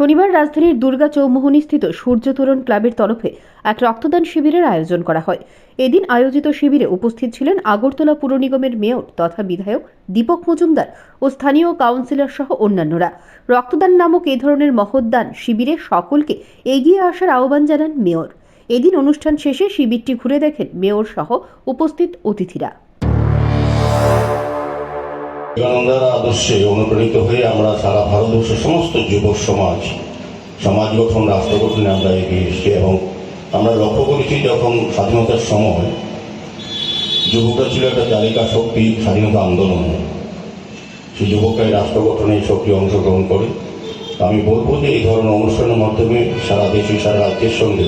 শনিবার রাজধানীর দুর্গা চৌমোহনী স্থিত সূর্যতরণ ক্লাবের তরফে এক রক্তদান শিবিরের আয়োজন করা হয়। এদিন আয়োজিত শিবিরে উপস্থিত ছিলেন আগরতলা পুর নিগমের মেয়র তথা বিধায়ক দীপক মজুমদার ও স্থানীয় কাউন্সিলর সহ অন্যান্যরা। রক্তদান নামক এ ধরনের মহৎদান শিবিরে সকলকে এগিয়ে আসার আহ্বান জানান মেয়র। এদিন অনুষ্ঠান শেষে শিবিরটি ঘুরে দেখেন মেয়র সহ উপস্থিত অতিথিরা। বিবেকানন্দের আদর্শে অনুপ্রাণিত হয়ে আমরা সারা ভারতবর্ষের সমস্ত যুব সমাজ সমাজ গঠন, রাষ্ট্র গঠনে আমরা এগিয়ে এসেছি এবং আমরা লক্ষ্য করেছি যখন স্বাধীনতার সময় যুবকরা ছিল একটা চালিকা শক্তি, স্বাধীনতা আন্দোলন। সেই যুবকরাই রাষ্ট্র গঠনে সক্রিয় অংশগ্রহণ করে। আমি বলব যে এই ধরনের অনুষ্ঠানের মাধ্যমে সারা দেশে, সারা রাজ্যের সঙ্গে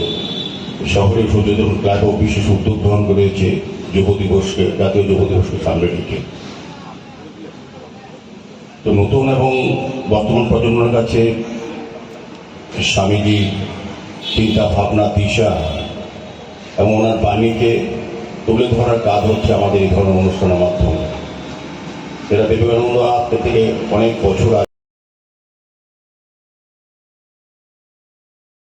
শহরে সচেতন ক্লাবও বিশেষ উদ্যোগ গ্রহণ করেছে যুব দিবসকে, জাতীয় যুব দিবসকে সামনে রেখে। তো নতুন এবং বর্তমান প্রজন্মের কাছে স্বামীজি চিন্তা ভাবনা, দিশা এবং ওনার বাণীকে তুলে ধরার কাজ হচ্ছে আমাদের এই ধরনের অনুষ্ঠানের মাধ্যমে। সেটা বিবেকানন্দ আজকে থেকে অনেক বছর আগে